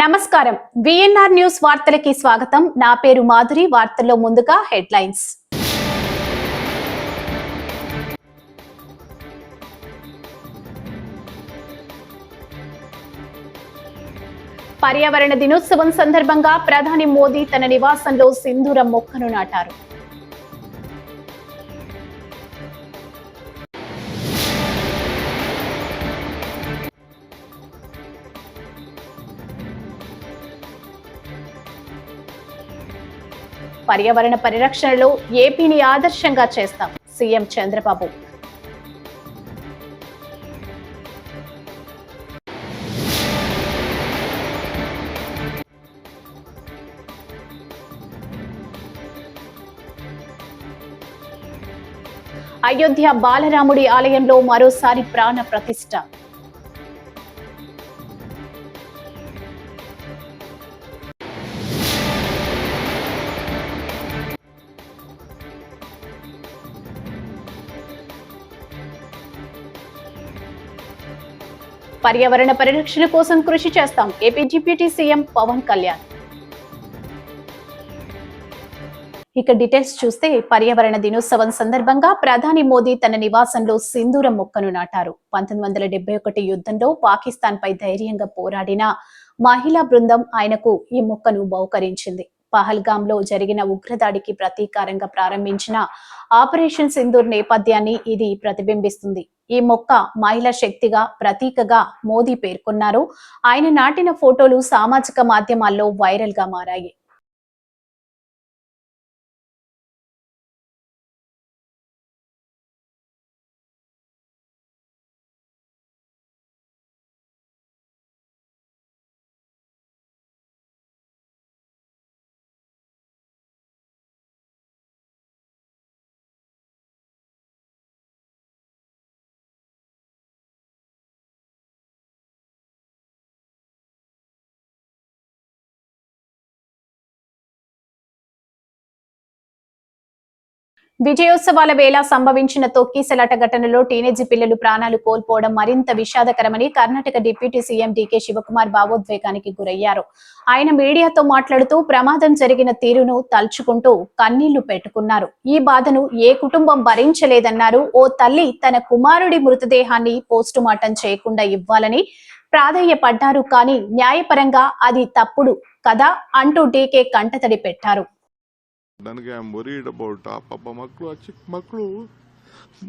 నమస్కారం. VNR news వార్తలకి స్వాగతం. నా పేరు మాధురి. వార్తల్లో ముందుగా హెడ్లైన్స్. పర్యావరణ దినోత్సవం సందర్భంగా ప్రధాని మోదీ తన నివాసంలో సింధూరం మొక్కను నాటారు. పర్యావరణ పరిరక్షణలో ఏపీని ఆదర్శంగా చేస్తాం. సీఎం చంద్రబాబు. అయోధ్య బాలరాముడి ఆలయంలో మరోసారి ప్రాణ ప్రతిష్ట పర్యావరణ పరిరక్షణ కోసం కృషి చేస్తాం. AP deputy CM Pawan Kalyan. ఇక డీటెయిల్స్ చూస్తే పర్యావరణ దినోత్సవం సందర్భంగా ప్రధాని మోదీ తన నివాసంలో సింధూరం మొక్కను నాటారు. పంతొమ్మిది వందల డెబ్బై ఒకటి యుద్ధంలో పాకిస్తాన్ పై ధైర్యంగా పోరాడిన మహిళా బృందం ఆయనకు ఈ మొక్కను బహుకరించింది. పహల్గామ్లో జరిగిన ఉగ్రదాడికి ప్రతీకారంగా ప్రారంభించిన ఆపరేషన్ సింధూర్ నేపథ్యాన్ని ఇది ప్రతిబింబిస్తుంది. ఈ మొక్క మహిళా శక్తిగా ప్రతీకగా మోదీ పేర్కొన్నారు. ఆయన నాటిన ఫోటోలు సామాజిక మాధ్యమాల్లో వైరల్గా మారాయి. విజయోత్సవాల వేళ సంభవించిన తొక్కిసలాట ఘటనలో టీనేజీ పిల్లలు ప్రాణాలు కోల్పోవడం మరింత విషాదకరమని Karnataka deputy CM DK Shivakumar భావోద్వేగానికి గురయ్యారు. ఆయన మీడియాతో మాట్లాడుతూ ప్రమాదం జరిగిన తీరును తలుచుకుంటూ కన్నీళ్ళు పెట్టుకున్నారు. ఈ బాధను ఏ కుటుంబం భరించలేదన్నారు. ఓ తల్లి తన కుమారుడి మృతదేహాన్ని పోస్టుమార్టం చేయకుండా ఇవ్వాలని ప్రాధాన్యపడ్డారు కానీ న్యాయపరంగా అది తప్పుడు కదా అంటూ డీకే కంటతడి పెట్టారు. ನನಗೆ ಐ ಆಮ್ ವರೀಡ್ ಅಬೌಟ್ ಆ ಪಾಪ ಮಕ್ಕಳು ಆ ಚಿಕ್ಕ ಮಕ್ಕಳು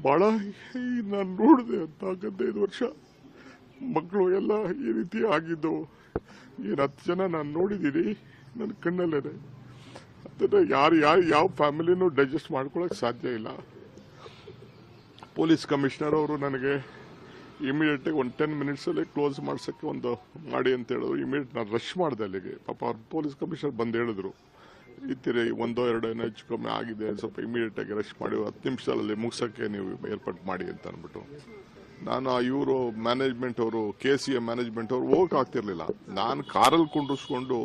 ಭಾಳ ನಾನು ನೋಡಿದೆ ಅಂತ ಹದಿನೈದು ವರ್ಷ. ಮಕ್ಕಳು ಎಲ್ಲ ಈ ರೀತಿ ಆಗಿದ್ದು. ಏನು ಹತ್ತು ಜನ ನಾನು ನೋಡಿದ್ದೀನಿ ನನ್ನ ಕಣ್ಣಲ್ಲೇ ಅದನ್ನು ಯಾರು ಯಾರು, ಯಾವ ಫ್ಯಾಮಿಲಿನೂ ಡೈಜೆಸ್ಟ್ ಮಾಡ್ಕೊಳಕ್ಕೆ ಸಾಧ್ಯ ಇಲ್ಲ. ಪೊಲೀಸ್ ಕಮಿಷನರ್ ಅವರು ನನಗೆ ಇಮಿಡಿಯೇಟಾಗಿ ಒಂದು ಟೆನ್ ಮಿನಿಟ್ಸಲ್ಲಿ ಕ್ಲೋಸ್ ಮಾಡ್ಸೋಕ್ಕೆ ಒಂದು ಮಾಡಿ ಅಂತ ಹೇಳಿದ್ರು. ಇಮಿಡಿಯೇಟ್ ನಾನು ರಶ್ ಮಾಡಿದೆ ಅಲ್ಲಿಗೆ. ಪಾಪ ಅವ್ರು ಪೊಲೀಸ್ ಕಮಿಷನರ್ ಬಂದು ಹೇಳಿದ್ರು. ಇತ್ತಿರಿ ಒಂದೋ ಎರಡೋ ಏನೋ ಹೆಚ್ಚು ಕಮ್ಮಿ ಆಗಿದೆ, ಸ್ವಲ್ಪ ಇಮಿಡಿಯೇಟ್ ಆಗಿ ರಶ್ ಮಾಡಿ, ಹತ್ತು ನಿಮಿಷದಲ್ಲಿ ಮುಗಿಸೋಕ್ಕೆ ನೀವು ಏರ್ಪಾಟ್ ಮಾಡಿ ಅಂತ ಅಂದ್ಬಿಟ್ಟು. ನಾನು ಇವರು ಮ್ಯಾನೇಜ್ಮೆಂಟ್ ಅವರು ಕೆ ಸಿ ಎ ಮ್ಯಾನೇಜ್ಮೆಂಟ್ ಅವರು ಹೋಗಕ್ಕೆ ಆಗ್ತಿರ್ಲಿಲ್ಲ. ನಾನು ಕಾರಲ್ಲಿ ಕುಂಡಿಸ್ಕೊಂಡು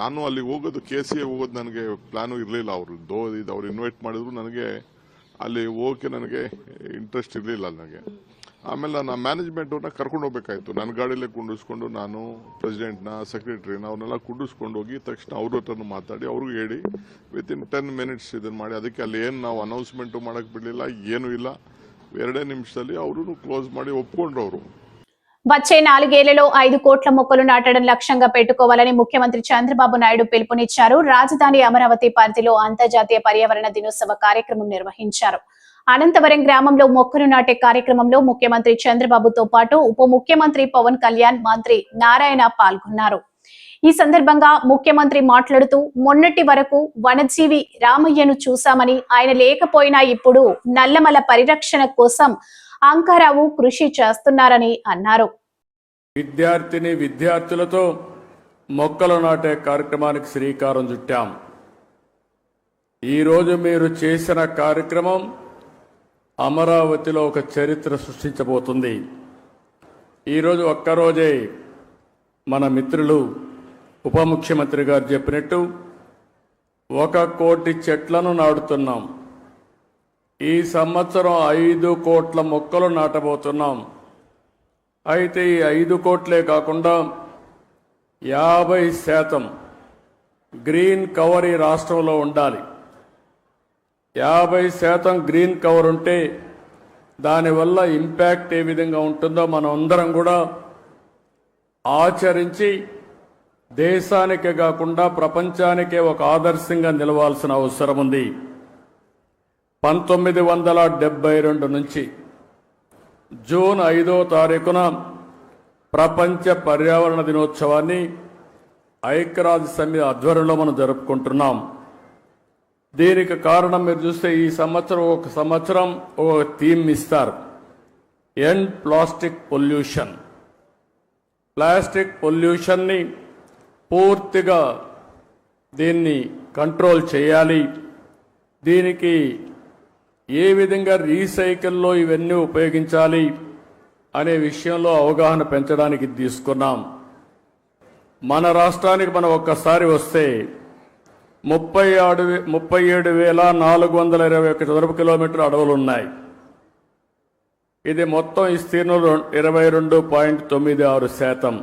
ನಾನು ಅಲ್ಲಿ ಹೋಗೋದು ಕೆ ಸಿ ಎ ಹೋಗೋದು ನನಗೆ ಪ್ಲಾನು ಇರಲಿಲ್ಲ. ಅವರು ದೋ ಇದು ಅವ್ರು ಇನ್ವೈಟ್ ಮಾಡಿದ್ರು, ನನಗೆ ಅಲ್ಲಿ ಹೋಗಕ್ಕೆ ನನಗೆ ಇಂಟ್ರೆಸ್ಟ್ ಇರಲಿಲ್ಲ ನನಗೆ. ಆಮೇಲೆ ನಾನು ಮ್ಯಾನೇಜ್ಮೆಂಟ್ ಅವ್ರನ್ನ ಕರ್ಕೊಂಡು ಹೋಗ್ಬೇಕಾಯ್ತು ನನ್ನ ಗಾಡಿಯಲ್ಲೇ ಕುಂಡಿಸ್ಕೊಂಡು ನಾನು ಪ್ರೆಸಿಡೆಂಟ್ನ ಸೆಕ್ರೆಟರಿನ ಅವ್ರನ್ನೆಲ್ಲ ಕುಂಡಿಸ್ಕೊಂಡು ಹೋಗಿ ತಕ್ಷಣ ಅವ್ರ ಹತ್ರನೂ ಮಾತಾಡಿ ಅವ್ರಿಗೂ ಹೇಳಿ ವಿತ್ ಇನ್ ಟೆನ್ ಮಿನಿಟ್ಸ್ ಇದನ್ನು ಮಾಡಿ ಅದಕ್ಕೆ ಅಲ್ಲಿ ಏನು ನಾವು ಅನೌನ್ಸ್ಮೆಂಟು ಮಾಡೋಕ್ಕೆ ಬಿಡಲಿಲ್ಲ ಏನೂ ಇಲ್ಲ ಎರಡೇ ನಿಮಿಷದಲ್ಲಿ ಅವರು ಕ್ಲೋಸ್ ಮಾಡಿ ಒಪ್ಕೊಂಡ್ರು ಅವರು వచ్చే నాలుగేళ్లలో ఐదు కోట్ల మొక్కలు నాటడం లక్ష్యంగా పెట్టుకోవాలని ముఖ్యమంత్రి చంద్రబాబు నాయుడు పిలుపునిచ్చారు రాజధాని అమరావతి పరిధిలో అంతర్జాతీయ పర్యావరణ దినోత్సవ కార్యక్రమం నిర్వహించారు అనంతవరం గ్రామంలో మొక్కలు నాటే కార్యక్రమంలో ముఖ్యమంత్రి చంద్రబాబుతో పాటు ఉప ముఖ్యమంత్రి పవన్ కళ్యాణ్ మంత్రి నారాయణ పాల్గొన్నారు. ఈ సందర్భంగా ముఖ్యమంత్రి మాట్లాడుతూ మొన్నటి వరకు వనజీవి రామయ్యను చూశామని ఆయన లేకపోయినా ఇప్పుడు నల్లమల పరిరక్షణ కోసం అంకారావు కృషి చేస్తున్నారని అన్నారు. విద్యార్థిని విద్యార్థులతో మొక్కలు నాటే కార్యక్రమానికి శ్రీకారం చుట్టాం. ఈరోజు మీరు చేసిన కార్యక్రమం అమరావతిలో ఒక చరిత్ర సృష్టించబోతుంది. ఈరోజు ఒక్కరోజే మన మిత్రులు ఉప ముఖ్యమంత్రి గారు చెప్పినట్టు ఒక కోటి చెట్లను నాటుతున్నాం. ఈ సంవత్సరం ఐదు కోట్ల మొక్కలు నాటబోతున్నాం. అయితే ఈ ఐదు కోట్లే కాకుండా యాభై శాతం గ్రీన్ కవర్ ఈ రాష్ట్రంలో ఉండాలి. యాభై శాతం గ్రీన్ కవర్ ఉంటే దానివల్ల ఇంపాక్ట్ ఏ విధంగా ఉంటుందో మనం అందరం కూడా ఆచరించి దేశానికే కాకుండా ప్రపంచానికే ఒక ఆదర్శంగా నిలవాల్సిన అవసరం ఉంది. పంతొమ్మిది వందల డెబ్బై రెండు నుంచి జూన్ ఐదో తారీఖున ప్రపంచ పర్యావరణ దినోత్సవాన్ని ఐక్యరాజ్య సమితి ఆధ్వర్యంలో మనం జరుపుకుంటున్నాం. దీనికి కారణం మీరు చూస్తే ఈ సంవత్సరం ఒక సంవత్సరం ఒక థీమ్ ఇస్తారు. ఎండ్ ప్లాస్టిక్ పొల్యూషన్ ప్లాస్టిక్ పొల్యూషన్ని పూర్తిగా దీన్ని కంట్రోల్ చేయాలి. దీనికి ఏ విధంగా రీసైకిల్లో ఇవన్నీ ఉపయోగించాలి అనే విషయంలో అవగాహన పెంచడానికి తీసుకున్నాం. మన రాష్ట్రానికి మనం ఒక్కసారి వస్తే ముప్పై ఆడు ముప్పై ఏడు వేల నాలుగు వందల ఇరవై ఒక చదరపు కిలోమీటర్ అడవులు ఉన్నాయి ఇది మొత్తం విస్తీర్ణం ఇరవై రెండు పాయింట్ తొమ్మిది ఆరు శాతం.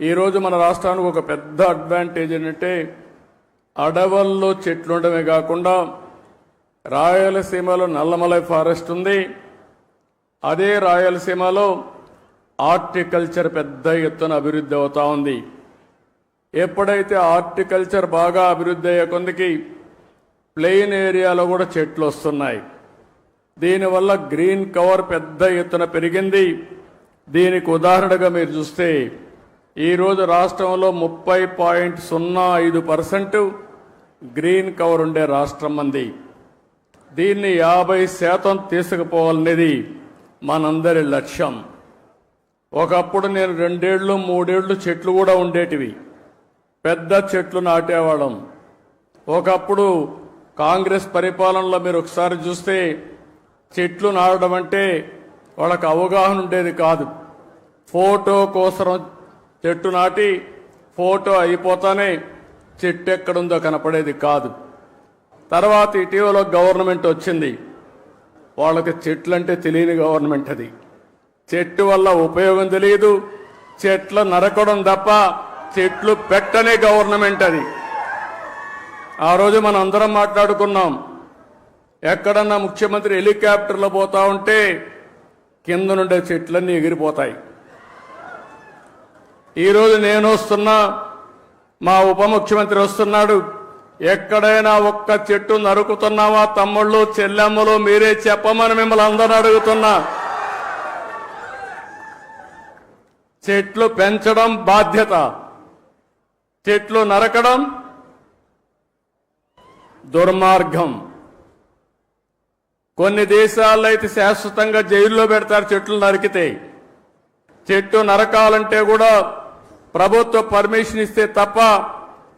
ఈరోజు మన రాష్ట్రానికి ఒక పెద్ద అడ్వాంటేజ్ ఏంటంటే అడవుల్లో చెట్లు ఉండడమే కాకుండా రాయలసీమలో నల్లమలై ఫారెస్ట్ ఉంది. అదే రాయలసీమలో ఆర్టికల్చర్ పెద్ద ఎత్తున అభివృద్ధి అవుతా ఉంది. ఎప్పుడైతే హార్టికల్చర్ బాగా అభివృద్ధి అయ్యే కొందకి ప్లెయిన్ ఏరియాలో కూడా చెట్లు వస్తున్నాయి. దీనివల్ల గ్రీన్ కవర్ పెద్ద ఎత్తున పెరిగింది. దీనికి ఉదాహరణగా మీరు చూస్తే ఈరోజు రాష్ట్రంలో ముప్పై పాయింట్ సున్నా ఐదు పర్సెంట్ గ్రీన్ కవర్ ఉండే రాష్ట్రం అంది. దీన్ని యాభై శాతం తీసుకుపోవాలనేది మనందరి లక్ష్యం. ఒకప్పుడు నేను రెండేళ్ళు మూడేళ్ళు చెట్లు కూడా ఉండేటివి. పెద్ద చెట్లు నాటేవాళ్ళం. ఒకప్పుడు కాంగ్రెస్ పరిపాలనలో మీరు ఒకసారి చూస్తే చెట్లు నాటడం అంటే వాళ్ళకి అవగాహన ఉండేది కాదు. ఫోటో కోసం చెట్టు నాటి ఫోటో అయిపోతానే చెట్టు ఎక్కడుందో కనపడేది కాదు. తర్వాత ఇటీవల గవర్నమెంట్ వచ్చింది. వాళ్ళకి చెట్లు అంటే తెలియని గవర్నమెంట్ అది. చెట్టు వల్ల ఉపయోగం తెలియదు. చెట్లు నరకడం తప్ప చెట్లు పెట్టనే గవర్నమెంట్ అది. ఆ రోజు మనం అందరం మాట్లాడుకున్నాం ఎక్కడన్నా ముఖ్యమంత్రి హెలికాప్టర్లో పోతా ఉంటే కింద నుండే చెట్లన్నీ ఎగిరిపోతాయి. ఈరోజు నేను వస్తున్నా మా ఉప ముఖ్యమంత్రి వస్తున్నాడు ఎక్కడైనా ఒక్క చెట్టు నరుకుతున్నావా తమ్ముళ్ళు చెల్లెమ్మలు మీరే చెప్పమని మిమ్మల్ని అందరూ అడుగుతున్నా. చెట్లు పెంచడం బాధ్యత. చెట్లు నరకడం దుర్మార్గం. కొన్ని దేశాల్లో అయితే శాశ్వతంగా జైల్లో పెడతారు చెట్లు నరికితే. చెట్టు నరకాలంటే కూడా ప్రభుత్వ పర్మిషన్ ఇస్తే తప్ప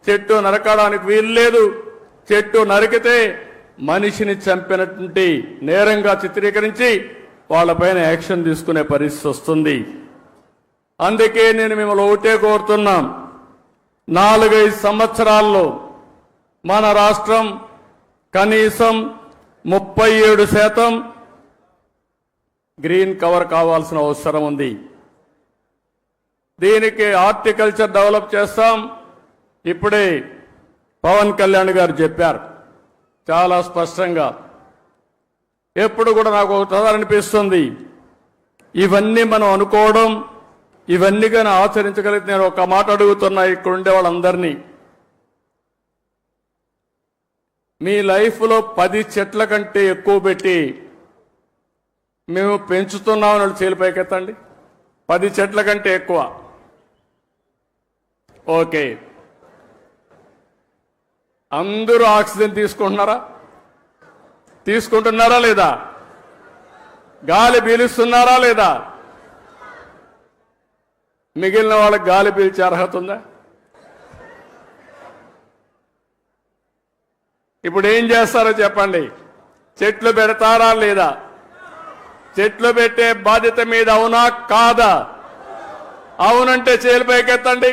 చెట్టు నరకడానికి వీలు లేదు చెట్టు నరికితే మనిషిని చంపినటువంటి నేరంగా చిత్రీకరించి వాళ్ళపైన యాక్షన్ తీసుకునే పరిస్థితి వస్తుంది. అందుకే నేను మిమ్మల్ని ఒకటే కోరుతున్నాం. నాలుగైదు సంవత్సరాల్లో మన రాష్ట్రం కనీసం ముప్పై ఏడు శాతం గ్రీన్ కవర్ కావాల్సిన అవసరం ఉంది. దీనికి హార్టికల్చర్ డెవలప్ చేస్తాం. ఇప్పుడే పవన్ కళ్యాణ్ గారు చెప్పారు. చాలా స్పష్టంగా. ఎప్పుడు కూడా నాకు ఒక అనిపిస్తుంది. ఇవన్నీ మనం అనుకోవడం ఇవన్నీ కానీ ఆచరించగలిగితే నేను ఒక మాట అడుగుతున్నా ఇక్కడ ఉండే వాళ్ళందరినీ. మీ లైఫ్లో పది చెట్ల కంటే ఎక్కువ పెట్టి మేము పెంచుతున్నామని వాళ్ళు చేలిపైకెత్తండి పది చెట్ల కంటే ఎక్కువ. ఓకే. అందరూ ఆక్సిజన్ తీసుకుంటున్నారా? తీసుకుంటున్నారా లేదా? గాలి పీలుస్తున్నారా లేదా? మిగిలిన వాళ్ళకి గాలి పీల్చే అర్హత ఉందా? ఇప్పుడు ఏం చేస్తారో చెప్పండి. చెట్లు పెడతారా లేదా? చెట్లు పెట్టే బాధ్యత మీద అవునా కాదా? అవునంటే చేలు పైకెత్తండి.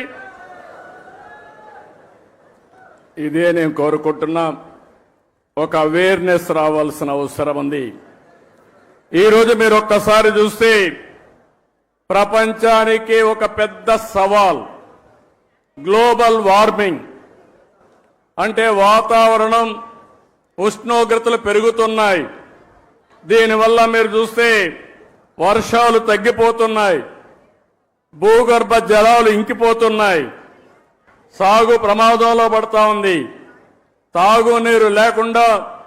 ఇదే నేను కోరుకుంటున్నా. ఒక అవేర్నెస్ రావాల్సిన అవసరం ఉంది. ఈరోజు మీరు ఒక్కసారి చూస్తే ప్రపంచానికి ఒక పెద్ద సవాల్. Global warming. అంటే వాతావరణం ఉష్ణోగ్రతలు పెరుగుతున్నాయి. దీనివల్ల మీరు చూస్తే వర్షాలు తగ్గిపోతున్నాయి. భూగర్భ జలాలు ఇంకిపోతున్నాయి. సాగు ప్రమాదంలో పడతా ఉంది. తాగునీరు లేకుండా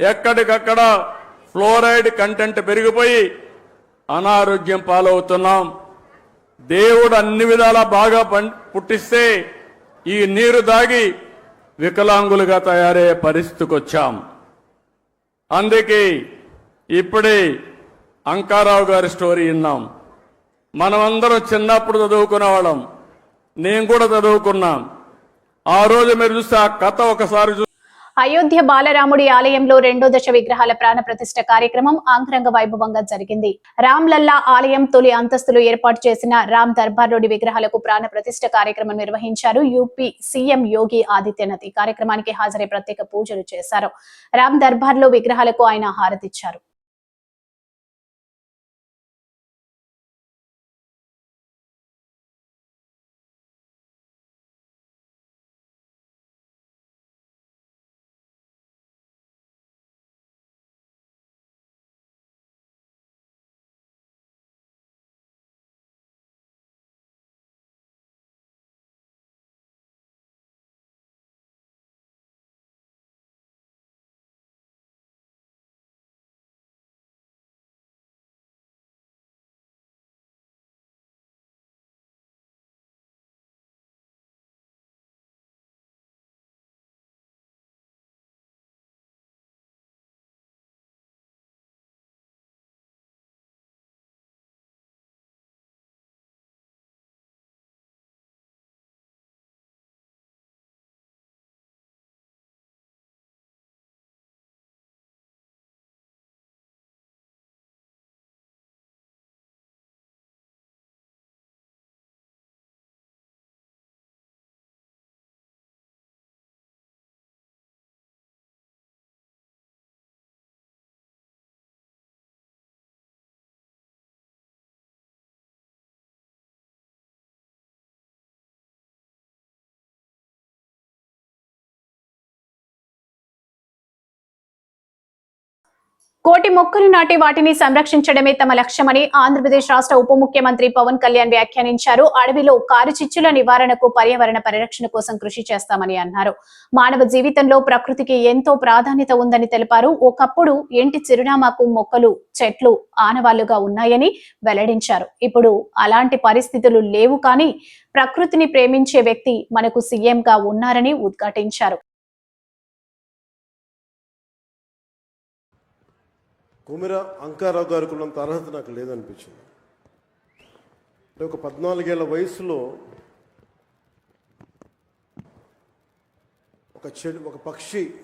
ఎక్కడికక్కడ ఫ్లోరైడ్ కంటెంట్ పెరిగిపోయి అనారోగ్యం పాలవుతున్నాం. దేవుడు అన్ని విధాలా బాగా పం- పుట్టిస్తే ఈ నీరు దాగి వికలాంగులుగా తయారయ్యే పరిస్థితికి వచ్చాం అందుకే ఇప్పుడే అంకారావు గారి స్టోరీ విన్నాం. మనమందరం చిన్నప్పుడు చదువుకునే వాళ్ళం. నేను కూడా చదువుకున్నాం. ఆ రోజు మీరు చూస్తే ఆ కథ ఒకసారి చూ అయోధ్య బాలరాముడి ఆలయంలో రెండో దశ విగ్రహాల ప్రాణ ప్రతిష్ఠ కార్యక్రమం అంగరంగ వైభవంగా జరిగింది. రామ్లల్లా ఆలయం తొలి అంతస్తులు ఏర్పాటు చేసిన రామ్ దర్బార్లోని విగ్రహాలకు ప్రాణ ప్రతిష్ఠ కార్యక్రమం నిర్వహించారు యూపీ సీఎం యోగి ఆదిత్యనాథ్. ఈ కార్యక్రమానికి హాజరై ప్రత్యేక పూజలు చేశారు. రామ్ దర్బార్లో విగ్రహాలకు ఆయన హారతిచ్చారు. కోటి మొక్కలు నాటి వాటిని సంరక్షించడమే తమ లక్ష్యమని ఆంధ్రప్రదేశ్ రాష్ట్ర ఉప ముఖ్యమంత్రి పవన్ కళ్యాణ్ వ్యాఖ్యానించారు. అడవిలో కారు చిచ్చుల నివారణకు పర్యావరణ పరిరక్షణ కోసం కృషి చేస్తామని అన్నారు. మానవ జీవితంలో ప్రకృతికి ఎంతో ప్రాధాన్యత ఉందని తెలిపారు. ఒకప్పుడు ఇంటి చిరునామాకు మొక్కలు చెట్లు ఆనవాళ్ళుగా ఉన్నాయని వెల్లడించారు. ఇప్పుడు అలాంటి పరిస్థితులు లేవు కానీ ప్రకృతిని ప్రేమించే వ్యక్తి మనకు సీఎంగా ఉన్నారని ఉద్ఘాటించారు. కుమిర అంకారావు గారికి ఉన్నంత అర్హత నాకు లేదనిపించింది. అంటే ఒక పద్నాలుగేళ్ళ వయసులో ఒక చెడు ఒక పక్షి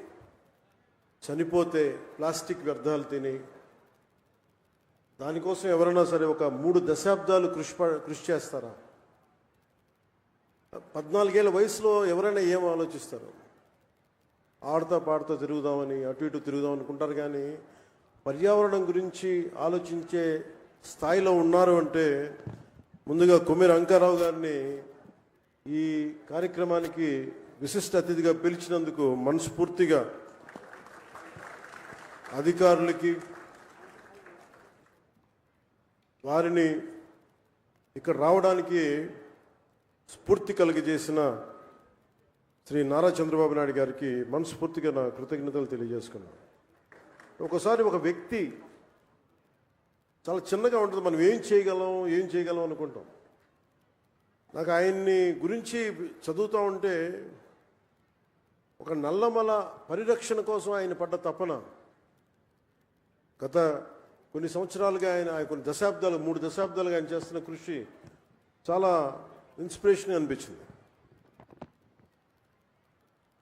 చనిపోతే ప్లాస్టిక్ వ్యర్థాలు తిని దానికోసం ఎవరైనా సరే ఒక మూడు దశాబ్దాలు కృషి ప- కృషి చేస్తారా? పద్నాలుగేళ్ళ వయసులో ఎవరైనా ఏం ఆలోచిస్తారు? ఆడుతా పాడుతూ తిరుగుదామని అటు ఇటు తిరుగుదాం అనుకుంటారు కానీ పర్యావరణం గురించి ఆలోచించే స్థాయిలో ఉన్నారు అంటే ముందుగా కొమ్మిరి అంకారావు గారిని ఈ కార్యక్రమానికి విశిష్ట అతిథిగా పిలిచినందుకు మనస్ఫూర్తిగా అధికారులకి వారిని ఇక్కడ రావడానికి స్ఫూర్తి కలిగజేసిన శ్రీ నారా చంద్రబాబు నాయుడు గారికి మనస్ఫూర్తిగా నా కృతజ్ఞతలు తెలియజేసుకున్నాను. ఒకసారి ఒక వ్యక్తి చాలా చిన్నగా ఉంటుంది. మనం ఏం చేయగలం ఏం చేయగలం అనుకుంటాం. నాకు ఆయన్ని గురించి చదువుతూ ఉంటే ఒక నల్లమల పరిరక్షణ కోసం ఆయన పడ్డ తపన గత కొన్ని సంవత్సరాలుగా ఆయన కొన్ని దశాబ్దాలు మూడు దశాబ్దాలుగా ఆయన చేస్తున్న కృషి చాలా ఇన్స్పిరేషన్ అనిపించింది.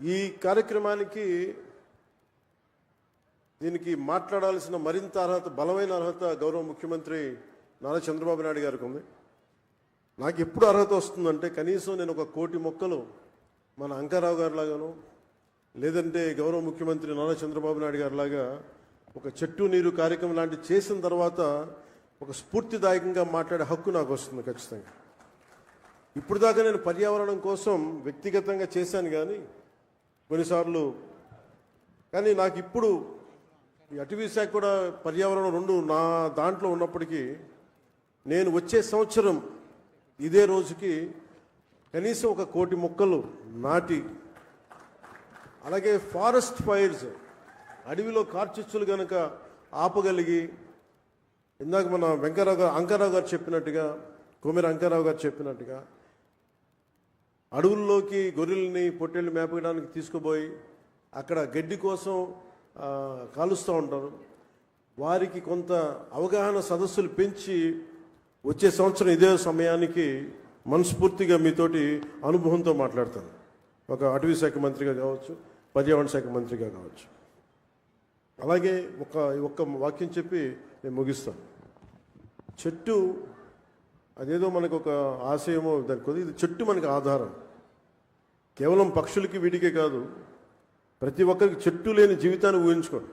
ఈ కార్యక్రమానికి దీనికి మాట్లాడాల్సిన మరింత అర్హత బలమైన అర్హత గౌరవ ముఖ్యమంత్రి నారా చంద్రబాబు నాయుడు గారికి ఉంది. నాకు ఎప్పుడు అర్హత వస్తుందంటే కనీసం నేను ఒక కోటి మొక్కలు మన అంకారావు గారిలాగాను లేదంటే గౌరవ ముఖ్యమంత్రి నారా చంద్రబాబు నాయుడు గారిలాగా ఒక చెట్టు నీరు కార్యక్రమం లాంటివి చేసిన తర్వాత ఒక స్ఫూర్తిదాయకంగా మాట్లాడే హక్కు నాకు వస్తుంది ఖచ్చితంగా. ఇప్పుడు దాకా నేను పర్యావరణం కోసం వ్యక్తిగతంగా చేశాను కానీ కొన్నిసార్లు కానీ నాకు ఇప్పుడు అటవీ శాఖ కూడా పర్యావరణం రెండు నా దాంట్లో ఉన్నప్పటికీ నేను వచ్చే సంవత్సరం ఇదే రోజుకి కనీసం ఒక కోటి మొక్కలు నాటి అలాగే ఫారెస్ట్ ఫైర్స్ అడవిలో కార్చిచ్చులు కనుక ఆపగలిగి ఇందాక మన వెంకరావు గారు అంకారావు గారు చెప్పినట్టుగా కోమెర అంకారావు గారు చెప్పినట్టుగా అడవుల్లోకి గొర్రెల్ని పొట్టేళ్ళు మేపడానికి తీసుకుపోయి అక్కడ గడ్డి కోసం కాలుస్తూ ఉంటారు. వారికి కొంత అవగాహన సదస్సులు పెంచి వచ్చే సంవత్సరం ఇదే సమయానికి మనస్ఫూర్తిగా మీతోటి అనుభవంతో మాట్లాడతాను. ఒక అటవీ శాఖ మంత్రిగా కావచ్చు పర్యావరణ శాఖ మంత్రిగా కావచ్చు. అలాగే ఒక ఒక్క వాక్యం చెప్పి నేను ముగిస్తాను. చెట్టు అదేదో మనకు ఒక ఆశయమో దానికి ఇది చెట్టు మనకి ఆధారం. కేవలం పక్షులకి వీటికే కాదు ప్రతి ఒక్కరికి చెట్టు లేని జీవితాన్ని ఊహించుకోండి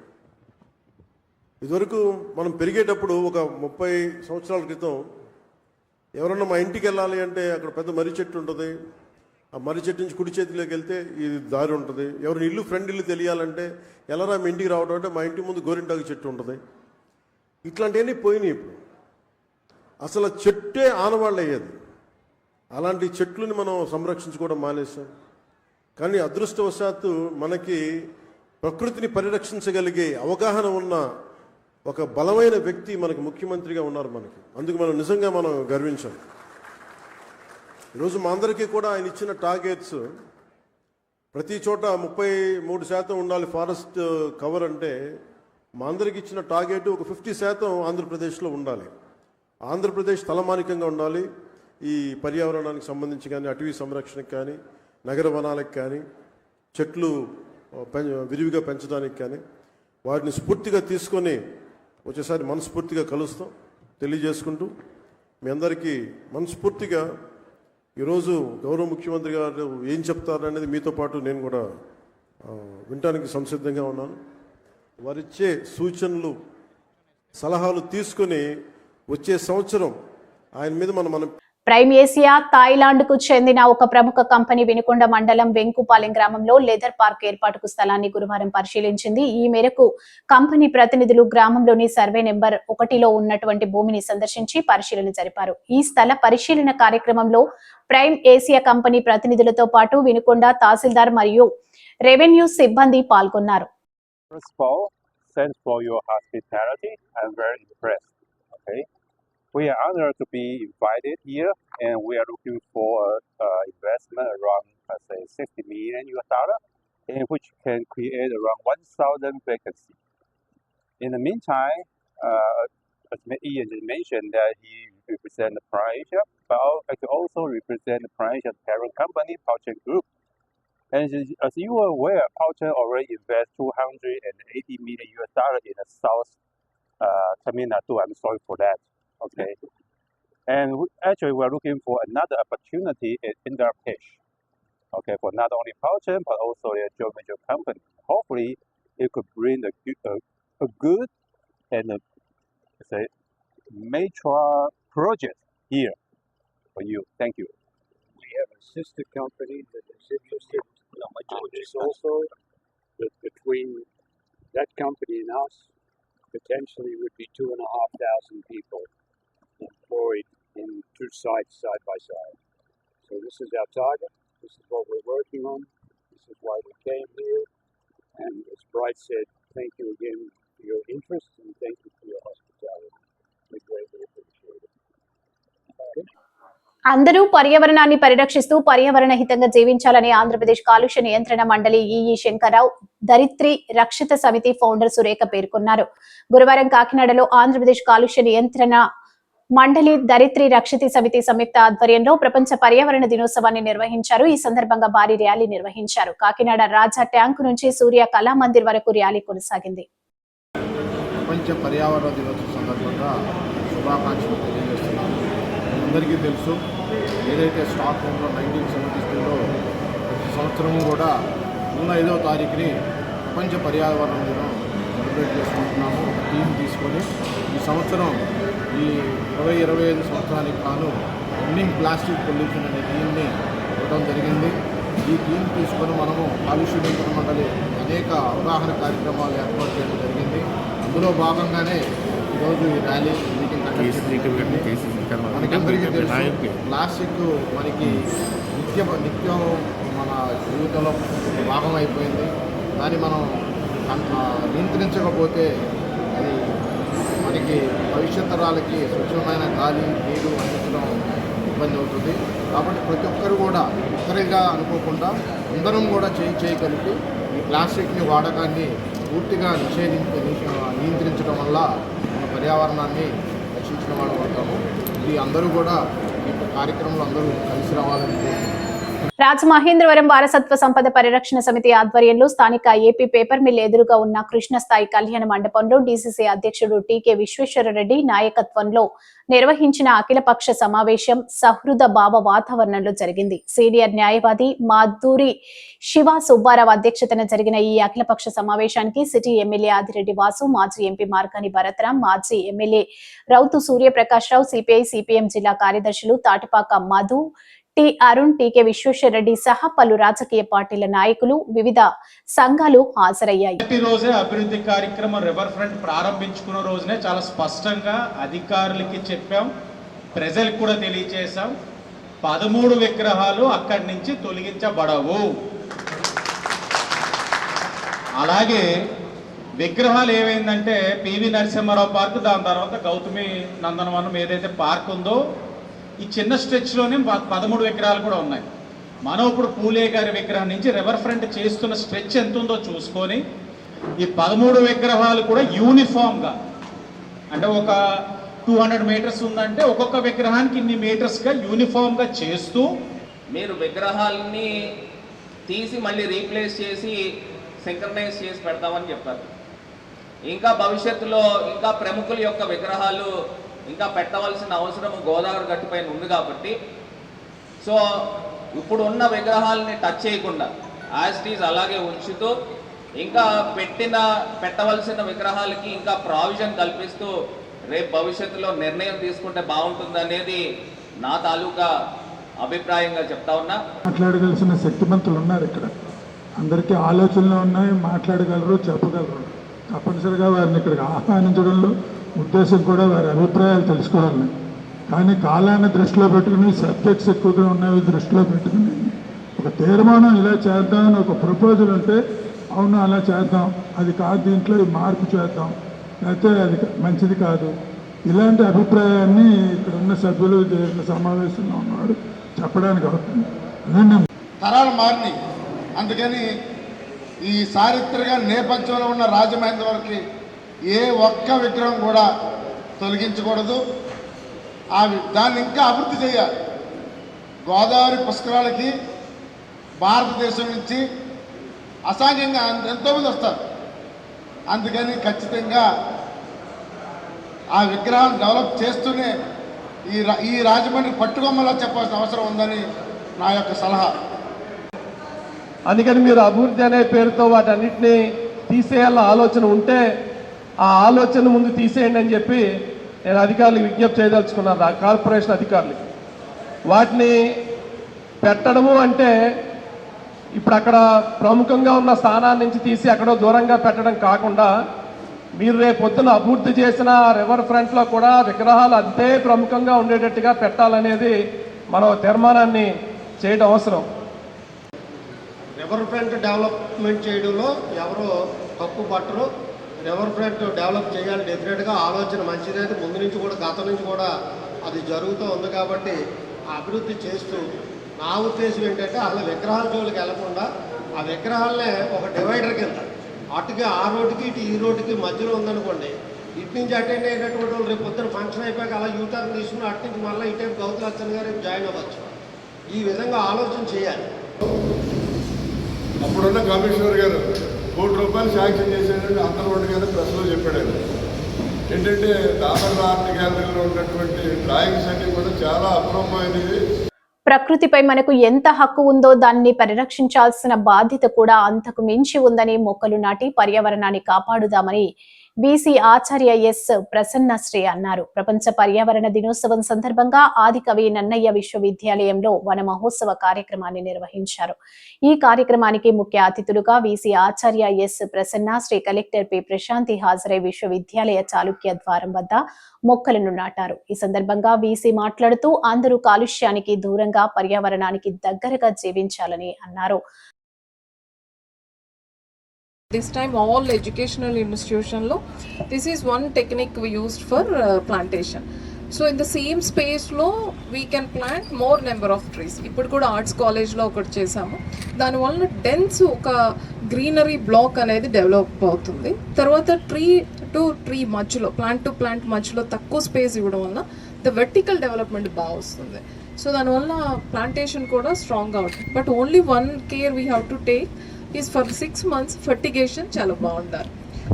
ఇదివరకు మనం పెరిగేటప్పుడు ఒక ముప్పై సంవత్సరాల క్రితం ఎవరన్నా మా ఇంటికి వెళ్ళాలి అంటే అక్కడ పెద్ద మర్రి చెట్టు ఉంటుంది. ఆ మర్రి చెట్టు నుంచి కుడి చేతిలోకి వెళ్తే ఇది దారి ఉంటుంది. ఎవరిని ఇల్లు ఫ్రెండ్ ఇల్లు తెలియాలంటే ఎలారా మీ ఇంటికి రావడం అంటే మా ఇంటి ముందు గోరింటాకు చెట్టు ఉంటుంది. ఇట్లాంటివన్నీ పోయినాయి ఇప్పుడు. అసలు చెట్టే ఆనవాళ్ళు అయ్యేది అలాంటి చెట్లని మనం సంరక్షించుకోవడం మానేసాం కానీ అదృష్టవశాత్తు మనకి ప్రకృతిని పరిరక్షించగలిగే అవగాహన ఉన్న ఒక బలమైన వ్యక్తి మనకి ముఖ్యమంత్రిగా ఉన్నారు మనకి. అందుకు మనం నిజంగా మనం గర్వించాం. ఈరోజు మా అందరికీ కూడా ఆయన ఇచ్చిన టార్గెట్స్ ప్రతి చోట ముప్పై మూడు శాతం ఉండాలి ఫారెస్ట్ కవర్ అంటే మా అందరికి ఇచ్చిన టార్గెట్ ఒక ఫిఫ్టీ శాతం ఆంధ్రప్రదేశ్లో ఉండాలి. ఆంధ్రప్రదేశ్ తలమానికంగా ఉండాలి. ఈ పర్యావరణానికి సంబంధించి కానీ అటవీ సంరక్షణకు కానీ నగర వనాలకు కానీ చెట్లు విరివిగా పెంచడానికి కానీ వాటిని స్ఫూర్తిగా తీసుకొని వచ్చేసారి మనస్ఫూర్తిగా కలుస్తాం తెలియజేసుకుంటూ మీ అందరికీ మనస్ఫూర్తిగా ఈరోజు గౌరవ ముఖ్యమంత్రి గారు ఏం చెప్తారనేది మీతో పాటు నేను కూడా వినటానికి సంసిద్ధంగా ఉన్నాను. వారిచ్చే సూచనలు సలహాలు తీసుకొని వచ్చే సంవత్సరం ఆయన మీద మనం మనం ప్రైమ్ ఏసియా థాయిలాండ్కు చెందిన ఒక ప్రముఖ కంపెనీ వినుకొండ మండలం వెంకుపాలెం గ్రామంలో లెదర్ పార్క్ ఏర్పాటుకు స్థలాన్ని గురువారం పరిశీలించింది ఈ మేరకు కంపెనీ ప్రతినిధులు గ్రామంలోని సర్వే నెంబర్ ఒకటిలో ఉన్నటువంటి భూమిని సందర్శించి పరిశీలన జరిపారు ఈ స్థల పరిశీలన కార్యక్రమంలో ప్రైమ్ ఏసియా కంపెనీ ప్రతినిధులతో పాటు వినుకొండ తహసీల్దార్ మరియు రెవెన్యూ సిబ్బంది పాల్గొన్నారు First of all, thanks for your hospitality. I'm very impressed. Okay, we are honored to be invited here, and we are looking for uh, investment around, let's say, 60 million US dollar, in which can create around 1,000 vacancies. In the meantime, uh, as Ian just mentioned, that he represents the Croatia, but I can also represent the Croatian parent company, Pouchen Group. And as, you are aware, Pouchen already invested 280 million US dollar in the South uh, Nadu. I'm sorry for that. Okay. And we, actually, we're looking for another opportunity in Indra Pradesh. Okay, for not only Pouchen, but also a joint venture company. Hopefully, it could bring a, good- a, a good and a, say, major project here for you. Thank you. we have a sister company that is interested, which is also that between that company and us, potentially would be two and a half thousand people employed in two sites side by side. So this is our target. This is what we're working on. This is why we came here. And as Bright said, thank you again for your interest and thank you for your hospitality. We greatly appreciate it. అందరూ పర్యావరణాన్ని పరిరక్షిస్తూ పర్యావరణ హితంగా జీవించాలని ఆంధ్రప్రదేశ్ కాలుష్య నియంత్రణ మండలి EE Shankarrao దరిత్రి రక్షిత సమితి founder Surekha పేర్కొన్నారు గురువారం కాకినాడలో ఆంధ్రప్రదేశ్ కాలుష్య నియంత్రణ మండలి దరిత్రి రక్షిత సమితి సంయుక్త ఆధ్వర్యంలో ప్రపంచ పర్యావరణ దినోత్సవాన్ని నిర్వహించారు. ఈ సందర్భంగా భారీ ర్యాలీ నిర్వహించారు. కాకినాడ రాజా ట్యాంకు నుంచి సూర్య కళా మందిర్ వరకు ర్యాలీ కొనసాగింది. ప్రపంచ పర్యావరణ దినోత్సవం సందర్భంగా శుభాకాంక్షలు తెలియజేస్తున్నాను. అందరికీ తెలుసు ఏదైతే స్టాక్ హోమ్లో నైన్టీన్ సెవెంటీ టూలో ప్రతి సంవత్సరము కూడా జూన్ ఐదవ తారీఖుని ప్రపంచ పర్యావరణ దినం సెలబ్రేట్ చేసుకుంటున్నాము టీం తీసుకొని ఈ సంవత్సరం ఈ ఇరవై ఇరవై ఐదు సంవత్సరానికి గాను ఎండింగ్ ప్లాస్టిక్ పొల్యూషన్ అనే థీమ్ని ఇవ్వడం జరిగింది. ఈ థీమ్ తీసుకొని మనము కాలుష్య నియంత్రణ మండలి అనేక అవగాహన కార్యక్రమాలు ఏర్పాటు చేయడం జరిగింది. అందులో భాగంగానే ఈరోజు ఈ ర్యాలీ మీటింగ్. మనకందరికీ తెలుసు ప్లాస్టిక్ మనకి నిత్య నిత్యం మన జీవితంలో భాగం అయిపోయింది. దాన్ని మనం కన్- నియంత్రించకపోతే అది మనకి భవిష్యత్ తరాలకి స్వచ్ఛమైన గాలి నీరు అందించడం ఇబ్బంది అవుతుంది. కాబట్టి ప్రతి ఒక్కరు కూడా ఒక్కరిగా అనుకోకుండా అందరం కూడా చేయి చేయగలిగి ఈ ప్లాస్టిక్ని వాడకాన్ని పూర్తిగా నిషేధించి నియంత్రించడం వల్ల మన పర్యావరణాన్ని రక్షించిన వాళ్ళు అవుతాము ఇది అందరూ కూడా ఈ కార్యక్రమంలో అందరూ కలిసి రావాలని కోరుకుంటున్నాను రాజమహేంద్రవరం వారసత్వ సంపద పరిరక్షణ సమితి ఆధ్వర్యంలో స్థానిక ఏపీ పేపర్ మిల్ ఎదురుగా ఉన్న కృష్ణస్థాయి కళ్యాణ మండపంలో డీసీసీ అధ్యక్షుడు టీకే విశ్వేశ్వరరెడ్డి నాయకత్వంలో నిర్వహించిన అఖిలపక్ష సమావేశం సహృద భావ వాతావరణంలో జరిగింది. సీనియర్ న్యాయవాది మాధూరి శివ సుబ్బారావు అధ్యక్షతన జరిగిన ఈ అఖిలపక్ష సమావేశానికి సిటీ ఎమ్మెల్యే ఆదిరెడ్డి వాసు మాజీ ఎంపీ మార్గాని భరతరాం మాజీ MLA Routhu Suryaprakash Rao CPI CPM జిల్లా కార్యదర్శులు తాటిపాక మధు టి అరుణ్ టీకే విశ్వేశ్వరరెడ్డి సహా పలు రాజకీయ పార్టీల నాయకులు వివిధ సంఘాలు హాజరయ్యాయి. రోజే అభివృద్ధి కార్యక్రమం రివర్ ఫ్రంట్ ప్రారంభించుకున్న రోజునే చాలా స్పష్టంగా అధికారులకి చెప్పాం ప్రజలకు కూడా తెలియచేశాం. పదమూడు విగ్రహాలు అక్కడి నుంచి తొలగించబడవు. అలాగే విగ్రహాలు ఏమైందంటే పివి నరసింహారావు పార్క్ దాని తర్వాత గౌతమి నందనవనం ఏదైతే పార్క్ ఉందో ఈ చిన్న స్ట్రెచ్లోనే పదమూడు విగ్రహాలు కూడా ఉన్నాయి. మనం ఇప్పుడు పూలే గారి విగ్రహం నుంచి రివర్ ఫ్రంట్ చేస్తున్న స్ట్రెచ్ ఎంత ఉందో చూసుకొని ఈ పదమూడు విగ్రహాలు కూడా యూనిఫామ్గా అంటే ఒక టూ హండ్రెడ్ మీటర్స్ ఉందంటే ఒక్కొక్క విగ్రహానికి ఇన్ని మీటర్స్గా యూనిఫామ్గా చేస్తూ మీరు విగ్రహాలని తీసి మళ్ళీ రీప్లేస్ చేసి సింక్రనైజ్ చేసి పెడతామని చెప్పారు. ఇంకా భవిష్యత్తులో ఇంకా ప్రముఖుల యొక్క విగ్రహాలు ఇంకా పెట్టవలసిన అవసరం గోదావరి గట్టుపైన ఉంది కాబట్టి. సో ఇప్పుడు ఉన్న విగ్రహాలని టచ్ చేయకుండా యాజ్ అలాగే ఉంచుతూ ఇంకా పెట్టిన పెట్టవలసిన విగ్రహాలకి ఇంకా ప్రావిజన్ కల్పిస్తూ రేపు భవిష్యత్తులో నిర్ణయం తీసుకుంటే బాగుంటుంది అనేది నా తాలూకా అభిప్రాయంగా చెప్తా ఉన్నా. మాట్లాడగలిసిన శక్తిమంతులు ఉన్నారు ఇక్కడ. అందరికీ ఆలోచనలు ఉన్నాయి మాట్లాడగలరు చెప్పగలరు. తప్పనిసరిగా వారిని ఇక్కడికి ఆహ్వానించడంలో ఉద్దేశం కూడా వారి అభిప్రాయాలు తెలుసుకోవాలని కానీ కాలాన్ని దృష్టిలో పెట్టుకుని సబ్జెక్ట్స్ ఎక్కువగా ఉన్నవి దృష్టిలో పెట్టుకుని ఒక తీర్మానం ఇలా చేద్దామని ఒక ప్రపోజల్ ఉంటే అవును అలా చేద్దాం. అది కాదు దీంట్లో మార్పు చేద్దాం. లేకపోతే అది మంచిది కాదు. ఇలాంటి అభిప్రాయాన్ని ఇక్కడ ఉన్న సభ్యులు జరిగిన సమావేశంలో ఉన్నవాడు చెప్పడానికి అవుతుంది తరాలు మారినాయి. అందుకని ఈ చారిత్రక నేపథ్యంలో ఉన్న రాజమహేంద్రవరంకి ఏ ఒక్క విగ్రహం కూడా తొలగించకూడదు. ఆ వి- దాన్ని ఇంకా అభివృద్ధి చేయాలి. గోదావరి పుష్కరాలకి భారతదేశం నుంచి అసాంఘ్యంగా ఎంతోమంది వస్తారు. అందుకని ఖచ్చితంగా ఆ విగ్రహం డెవలప్ చేస్తూనే ఈ రా- ఈ రాజమండ్రి పట్టుకొమ్మలా చెప్పాల్సిన అవసరం ఉందని నా యొక్క సలహా. అందుకని మీరు అభివృద్ధి అనే పేరుతో వాటన్నిటిని తీసేయాల ఆలోచన ఉంటే ఆ ఆలోచన ముందు తీసేయండి అని చెప్పి నేను అధికారులకు విజ్ఞప్తి చేయదలుచుకున్నాను. ఆ కార్పొరేషన్ అధికారులకి. వాటిని పెట్టడము అంటే ఇప్పుడు అక్కడ ప్రముఖంగా ఉన్న స్థానాల నుంచి తీసి అక్కడో దూరంగా పెట్టడం కాకుండా మీరు రేపు పొద్దున అభివృద్ధి చేసిన రివర్ ఫ్రంట్లో కూడా విగ్రహాలు అంతే ప్రముఖంగా ఉండేటట్టుగా పెట్టాలనేది మనం తీర్మానాన్ని చేయడం అవసరం. రివర్ ఫ్రంట్ డెవలప్మెంట్ చేయడంలో ఎవరు తప్పు పట్టరు. రివర్ ఫ్రంట్ డెవలప్ చేయాలి డెఫినెట్గా ఆలోచన మంచిదైతే ముందు నుంచి కూడా గతం నుంచి కూడా అది జరుగుతూ ఉంది కాబట్టి అభివృద్ధి చేస్తూ నా ఉద్దేశం ఏంటంటే అసలు విగ్రహాల జోలికి వెళ్ళకుండా ఆ విగ్రహాలనే ఒక డివైడర్ కింద అటుగా ఆ రోడ్డుకి ఇటు ఈ రోడ్డుకి మధ్యలో ఉందనుకోండి ఇటు నుంచి అటెండ్ అయినటువంటి వాళ్ళు రేపు పొద్దున ఫంక్షన్ అయిపోయాక అలా యూటర్న్ తీసుకుని అటు నుంచి మళ్ళీ ఇటే గౌతులు అచ్చన్ గారు రేపు జాయిన్ అవ్వచ్చు. ఈ విధంగా ఆలోచన చేయాలి. అప్పుడున్న కామేశ్వర్ గారు కోటి రూపాయలు శాంక్షన్ చేశారని అందరూ రోడ్డు గారు ప్రెస్లో చెప్పాడు ఆయన. ఏంటంటే దామర్ ఆర్ట్ గ్యాలరీలో ఉన్నటువంటి డ్రాయింగ్స్ అన్ని కూడా చాలా అపూర్వమైనవి ప్రకృతిపై మనకు ఎంత హక్కు ఉందో దాన్ని పరిరక్షించాల్సిన బాధ్యత కూడా అంతకు మించి ఉందని మొక్కలు నాటి పర్యావరణాన్ని కాపాడుదామని బీసీ ఆచార్య ఎస్ ప్రసన్నశ్రీ అన్నారు. ప్రపంచ పర్యావరణ దినోత్సవం సందర్భంగా ఆదికవి నన్నయ్య విశ్వవిద్యాలయంలో వన మహోత్సవ కార్యక్రమాన్ని నిర్వహించారు. ఈ కార్యక్రమానికి ముఖ్య అతిథులుగా BC Acharya S Prasanna Shri collector P Prashanti హాజరై విశ్వవిద్యాలయ చాళుక్య ద్వారం వద్ద మొక్కలను నాటారు. ఈ సందర్భంగా బీసీ మాట్లాడుతూ అందరూ కాలుష్యానికి దూరంగా పర్యావరణానికి దగ్గరగా జీవించాలని అన్నారు. This time all educational ఇన్స్టిట్యూషన్లో this is one technique used for plantation so in the same స్పేస్లో we can plant more number of trees ఇప్పుడు కూడా ఆర్ట్స్ కాలేజ్లో ఒకటి చేసాము దానివల్ల డెన్స్ ఒక గ్రీనరీ బ్లాక్ అనేది డెవలప్ అవుతుంది. తర్వాత ట్రీ టు ట్రీ మధ్యలో ప్లాంట్ టు ప్లాంట్ మధ్యలో తక్కువ స్పేస్ ఇవ్వడం వల్ల ద వెర్టికల్ డెవలప్మెంట్ బాగా వస్తుంది. సో దానివల్ల ప్లాంటేషన్ కూడా స్ట్రాంగ్గా ఉంటుంది. But only one care we have to take is for six months fertigation చాలా బాగుండాలి.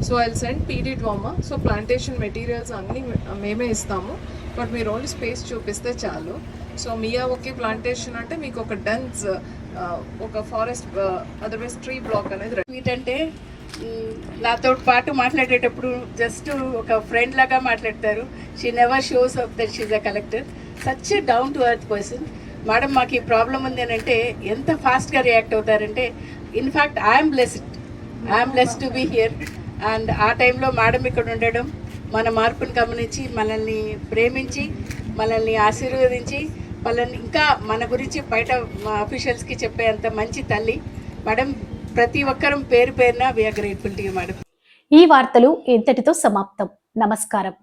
So I send PD DWAMA so plantation materials అన్నీ మేమే ఇస్తాము. బట్ మీరు ఓన్లీ స్పేస్ చూపిస్తే చాలు. సో మియా ఒకే ప్లాంటేషన్ అంటే మీకు ఒక డన్స్ uh, ఒక ఫారెస్ట్ అదర్వైజ్ ట్రీ బ్లాక్ అనేది ఏంటంటే నాతో పాటు మాట్లాడేటప్పుడు జస్ట్ ఒక ఫ్రెండ్ లాగా మాట్లాడతారు. She never shows off that she's a collector such down to earth person madam మాకు ఈ ప్రాబ్లం ఉంది అని అంటే ఎంత ఫాస్ట్గా react అవుతారంటే in fact I'm blessed I'm bless to be here and ఆ టైంలో మేడం ఇక్కడ ఉండడం మన మార్పును గమనించి మనల్ని ప్రేమించి మనల్ని ఆశీర్వదించి వాళ్ళని ఇంకా మన గురించి బయట మా అఫీషియల్స్కి చెప్పేంత మంచి తల్లి. మేడం ప్రతి ఒక్కరం పేరు పేరున we're grateful to you madam ఈ వార్తలు ఇంతటితో సమాప్తం. నమస్కారం.